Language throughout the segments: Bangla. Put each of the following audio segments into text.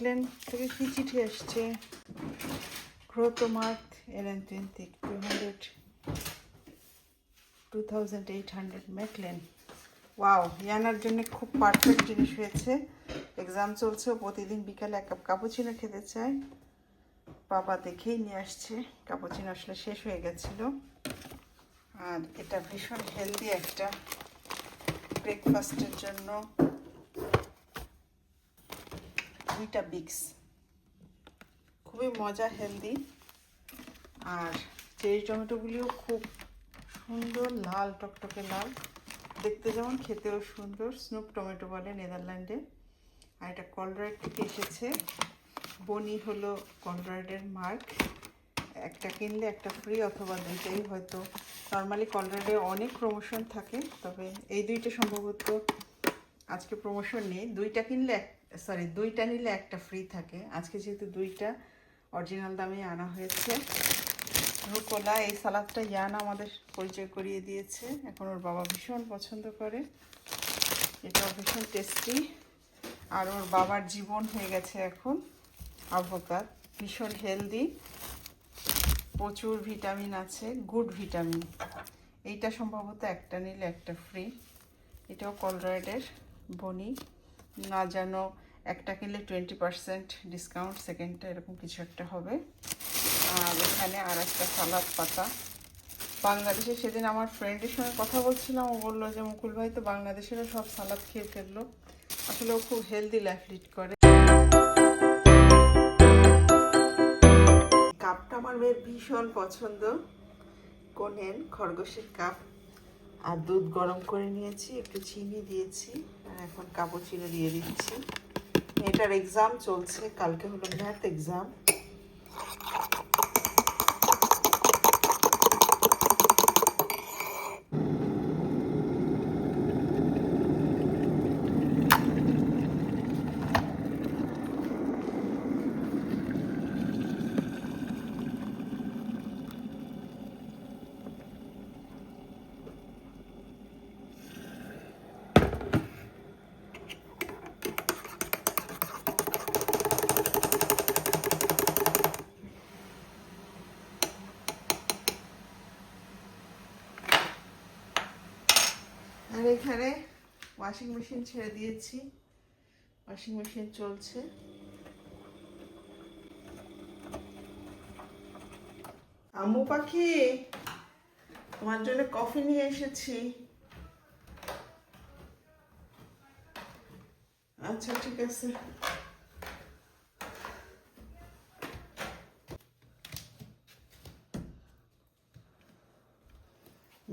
প্লেন থেকে কি চিঠি আসছে? ক্রোতোমার্থ এলেন্থেন্টিক two hundred two thousand eight hundred মেকলেন wow, ইয়ানার জন্য খুব পারফেক্ট জিনিস হয়েছে। এক্সাম চলছে প্রতিদিন বিকালে এক কাপ কাপুচিনো খেতে চায়। বাবা দেখেই নিয়ে আসছে। কাপুচিনো আসলে শেষ হয়ে গেছিল। আর এটা ভীষণ হেলদি একটা ব্রেকফাস্টের জন্য। দুইটা বিক্স খুবই মজা হেলদি আর চেরি টমেটোগুলিও খুব সুন্দর লাল, টকটকে লাল, দেখতে যেমন খেতেও সুন্দর। স্নুপ টমেটো বলে নেদারল্যান্ডে। আর এটা কলরাইড থেকে এসেছে। বনি হলো কলরাইডের মার্ক একটা কিনলে একটা ফ্রি অথবা দুইটাই হয়তো। নর্মালি কলরাইডে অনেক প্রমোশন থাকে, তবে এই দুইটা সম্ভবত আজকে প্রমোশন নেই। দুইটা কিনলে সরি দুইটা নিলে একটা ফ্রি থাকে। আজকে যেহেতু দুইটা অরিজিনাল দামে আনা হয়েছে। রুকোলা, এই সালাদটা ইয়ান আমাদের পরিচয় করিয়ে দিয়েছে। এখন ওর বাবা ভীষণ পছন্দ করে। এটা ভীষণ টেস্টি আর ওর বাবার জীবন হয়ে গেছে এখন আভোকাত ভীষণ হেলদি প্রচুর ভিটামিন আছে গুড ভিটামিন এইটা সম্ভবত একটা নিলে একটা ফ্রি এটাও কলরয়েডের বনি। না যেন একটা কিনলে টোয়েন্টি পার্সেন্ট ডিসকাউন্ট সেকেন্ডটা এরকম কিছু একটা হবে। আর এখানে আর একটা সালাদ পাতা। বাংলাদেশে সেদিন আমার ফ্রেন্ডের সঙ্গে কথা বলছিলাম, ও বলল যে, মুকুল ভাই, তো বাংলাদেশেরও সব সালাদ খেয়ে ফেলল। আসলে ও খুব হেলদি লাইফ লিড করে। কাপটা আমার মেয়ের ভীষণ পছন্দ। কোনেন খরগোশের কাপ। আর দুধ গরম করে নিয়েছি, একটু চিনি দিয়েছি। আর কাপড় চিড়ে দিয়ে দিচ্ছি। মেয়েটার এক্সাম চলছে কালকে হলো ম্যাথ এক্সাম এখানে ওয়াশিং মেশিন ছেড়ে দিয়েছি। ওয়াশিং মেশিন চলছে। আম্মু পাখি, তোমার জন্য কফি নিয়ে এসেছি। আচ্ছা ঠিক আছে।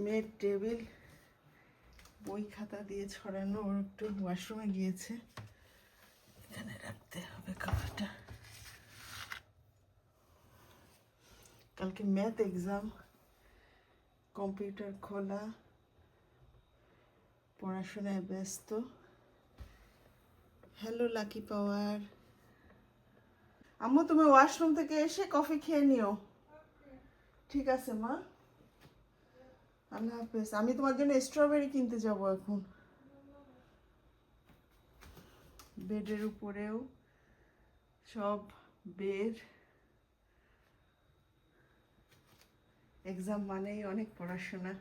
মেয়ের টেবিল। বই খাতা দিয়ে ছড়ানো ওর একটু ওয়াশরুমে গিয়েছে। এখানে রাখতে হবে কফিটা কালকে ম্যাথ এক্সাম কম্পিউটার খোলা পড়াশোনায় ব্যস্ত। হ্যালো লাকি পাওয়ার আম্মু তুমি ওয়াশরুম থেকে এসে কফি খেয়ে নিও। ঠিক আছে মা? আল্লাহ হাফেজ। আমি তোমার জন্য স্ট্রবেরি কিনতে যাব এখন। বেডের উপরেও সব বের। এক্সাম মানেই অনেক পড়াশোনা।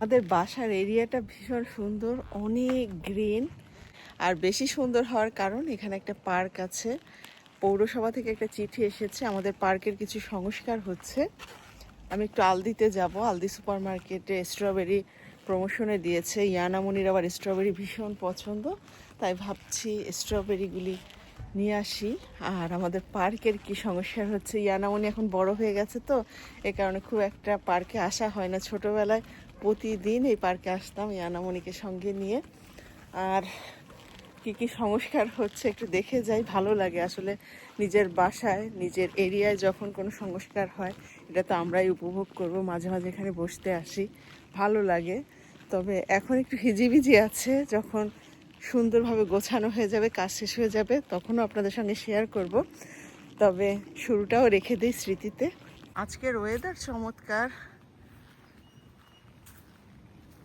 আমাদের বাসার এরিয়াটা ভীষণ সুন্দর, অনেক গ্রিন আর বেশি সুন্দর হওয়ার কারণ এখানে একটা পার্ক আছে। পৌরসভা থেকে একটা চিঠি এসেছে, আমাদের পার্কের কিছু সংস্কার হচ্ছে। আমি একটু আলদিতে যাব, আলদি সুপার মার্কেটে স্ট্রবেরি প্রমোশনে দিয়েছে। ইয়ানামনির আবার স্ট্রবেরি ভীষণ পছন্দ, তাই ভাবছি স্ট্রবেরিগুলি নিয়ে আসি। আর আমাদের পার্কের কি সমস্যা হচ্ছে, ইয়ানামনি এখন বড় হয়ে গেছে তো, এ কারণে খুব একটা পার্কে আসা হয় না। ছোটোবেলায় প্রতিদিন এই পার্কে আসতাম ইয়ানামনিকে সঙ্গে নিয়ে। আর কি কি সংস্কার হচ্ছে একটু দেখে যাই, ভালো লাগে আসলে নিজের বাসায়, নিজের এরিয়ায় যখন কোনো সংস্কার হয়, এটা তো আমরাই উপভোগ করব, মাঝে মাঝে এখানে বসতে আসি, ভালো লাগে। তবে এখন একটু হিজিবিজি আছে, যখন সুন্দরভাবে গোছানো হয়ে যাবে, কাজ শেষ হয়ে যাবে, তখনও আপনাদের সঙ্গে শেয়ার করব। তবে শুরুটাও রেখে দিই স্মৃতিতে। আজকের ওয়েদার চমৎকার।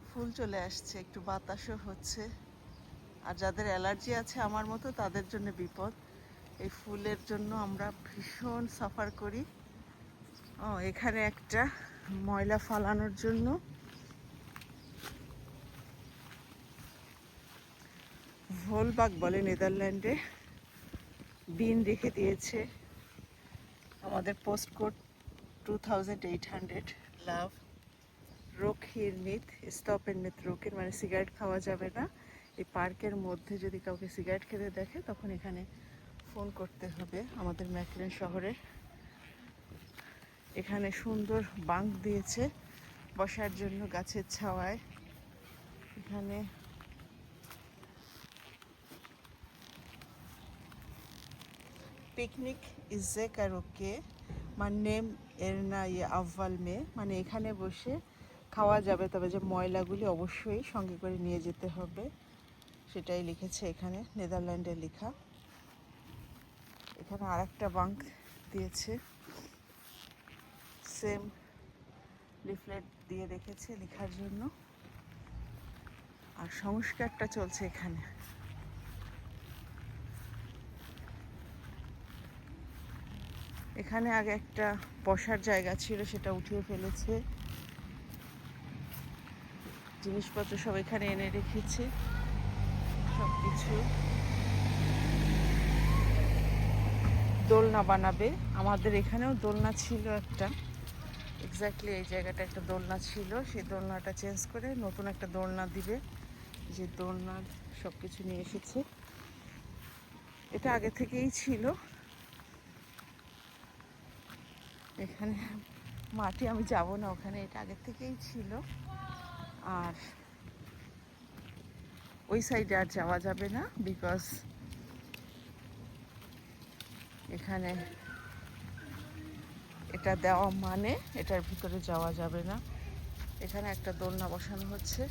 ফুল চলে আসছে, একটু বাতাসও হচ্ছে। আর যাদের অ্যালার্জি আছে আমার মতো, তাদের জন্য বিপদ। এই ফুলের জন্য আমরা ভীষণ সাফার করি। ও, এখানে একটা ময়লা ফালানোর জন্য। ভোলবাগ বলে নেদারল্যান্ডে বিন রেখে দিয়েছে আমাদের post code two thousand eight hundred লাভ। রক্ষীর মিথ, স্টপের মিথ রোকের মানে সিগারেট খাওয়া যাবে না। এই পার্কের মধ্যে যদি কাউকে সিগারেট খেতে দেখে, তখন এখানে ফোন করতে হবে আমাদের ম্যাকলেন শহরের। এখানে সুন্দর বাঙ্ক দিয়েছে বসার জন্য গাছের ছাওয়ায়। এখানে পিকনিক ইজে কারোকে মানে নেম এর না ইয়ে আহ্বাল মে। মানে এখানে বসে খাওয়া যাবে, তবে যে ময়লাগুলি অবশ্যই সঙ্গে করে নিয়ে যেতে হবে। সেটাই লিখেছে এখানে নেদারল্যান্ডে লেখা। এখানে আর একটা বাঙ্ক দিয়েছে। সেম লিফলেট দিয়ে রেখেছে লেখার জন্য। আর সংস্কারটা চলছে এখানে। এখানে আগে একটা বসার জায়গা ছিল, সেটা উঠিয়ে ফেলেছে। জিনিসপত্র সব এখানে এনে রেখেছে। কিছু দোলনা বানাবে। আমাদের এখানেও দোলনা ছিল একটা। এক্স্যাক্টলি এই জায়গাটা একটা দোলনা ছিল। সেই দোলনাটা চেঞ্জ করে নতুন একটা দোলনা দিবে। যে দোলনার সব কিছু নিয়ে এসেছে। এটা আগে থেকেই ছিল। এখানে মাটি আমি যাব না, ওখানে এটা আগে থেকেই ছিল। আর ওই সাইডে আর যাওয়া যাবে না বিকজ এখানে এটা দেওয়া মানে এটার ভিতরে যাওয়া যাবে না। এখানে একটা দোলনা বসানো হচ্ছে।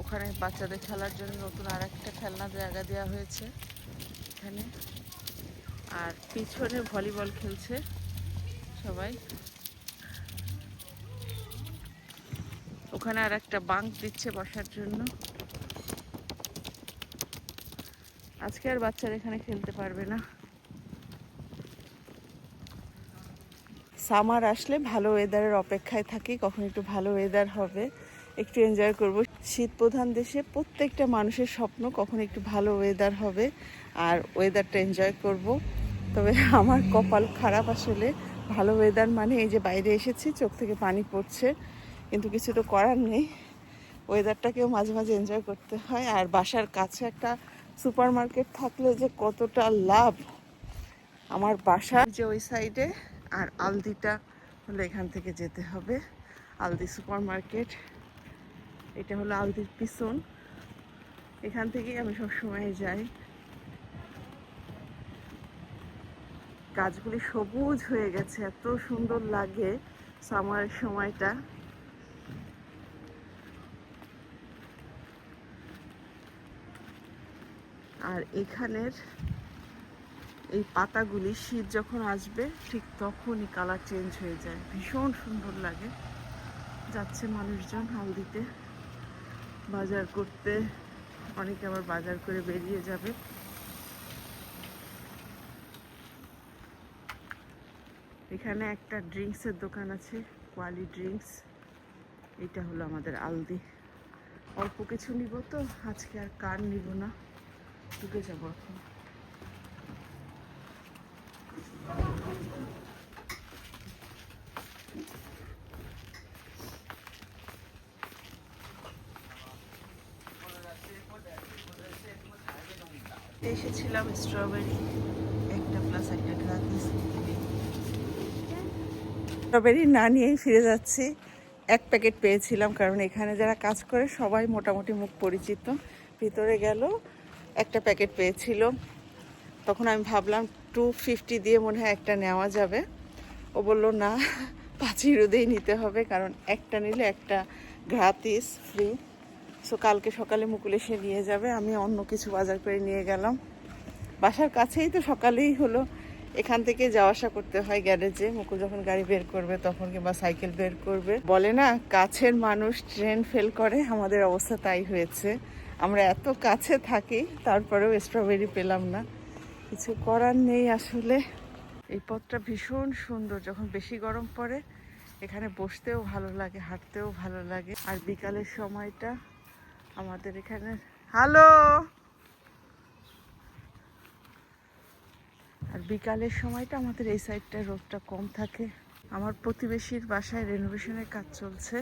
ওখানে বাচ্চাদের খেলার জন্য নতুন আর একটা খেলনা জায়গা দেওয়া হয়েছে এখানে। আর পিছনে ভলিবল খেলছে সবাই। ওখানে আর একটা বাঙ্ক দিচ্ছে বসার জন্য। আজকে আর বাচ্চারা এখানে খেলতে পারবে না। সামার আসলে ভালো ওয়েদারের অপেক্ষায় থাকি, কখন একটু ভালো ওয়েদার হবে, একটু এনজয় করব। শীত প্রধান দেশে প্রত্যেকটা মানুষের স্বপ্ন কখন একটু ভালো ওয়েদার হবে আর ওয়েদারটা এনজয় করব। তবে আমার কপাল খারাপ আসলে, ভালো ওয়েদার মানে এই যে বাইরে এসেছি, চোখ থেকে পানি পড়ছে। কিন্তু কিছু তো করার নেই। ওয়েদারটাকেও মাঝে মাঝে এনজয় করতে হয়। আর বাসার কাছে একটা সুপার মার্কেট থাকলে যে কতটা লাভ। আমার বাসা যে ওই সাইডে আর আলদিটা হলো এখান থেকে যেতে হবে। আলদি সুপার মার্কেট এটা হলো আলদির পিছন। এখান থেকেই আমি সবসময় যাই। গাছগুলি সবুজ হয়ে গেছে, এত সুন্দর লাগে সামারের সময়টা। আর এখানের এই পাতাগুলি শীত যখন আসবে, ঠিক তখনই কালার চেঞ্জ হয়ে যায়। ভীষণ সুন্দর লাগে। যাচ্ছে মানুষজন হালদিতে। বাজার করতে অনেকে আবার বাজার করে বেরিয়ে যাবে। এখানে একটা ড্রিঙ্কসের দোকান আছে কোয়ালি ড্রিঙ্কস এটা হলো আমাদের আলদি। অল্প কিছু নিব তো, আজকে আর কার নিব না? ঢুকে যাব এখন। এসেছিলাম স্ট্রবেরি একটা প্লাস একটা গ্রাতিস স্ট্রবেরি না নিয়েই ফিরে যাচ্ছি। এক প্যাকেট পেয়েছিলাম, কারণ এখানে যারা কাজ করে সবাই মোটামুটি মুখ পরিচিত। ভিতরে গেল একটা প্যাকেট পেয়েছিল। তখন আমি ভাবলাম টু ফিফটি দিয়ে মনে হয় একটা নেওয়া যাবে। ও বলল, না, পাঁচ ইউরোতেই নিতে হবে, কারণ একটা নিলে একটা গ্রাতিস ফ্রি সো কালকে সকালে মুকুল এসে নিয়ে যাবে। আমি অন্য কিছু বাজার করে নিয়ে গেলাম। বাসার কাছেই তো সকালেই হলো। এখান থেকে যাওয়া আসা করতে হয় গ্যারেজে। মুকুল যখন গাড়ি বের করবে, তখন কিংবা সাইকেল বের করবে। বলে না, কাছের মানুষ ট্রেন ফেল করে, আমাদের অবস্থা তাই হয়েছে। আমরা এত কাছে থাকি, তারপরেও স্ট্রবেরি পেলাম না। কিছু করার নেই আসলে। এই পথটা ভীষণ সুন্দর, যখন বেশি গরম পড়ে, এখানে বসতেও ভালো লাগে, হাঁটতেও ভালো লাগে। আর বিকালের সময়টা আমাদের এখানে। হ্যালো আর বিকালের সময়টা আমাদের এই সাইডটায় রোদটা কম থাকে। আমার প্রতিবেশীর বাসায় রেনোভেশনের কাজ চলছে।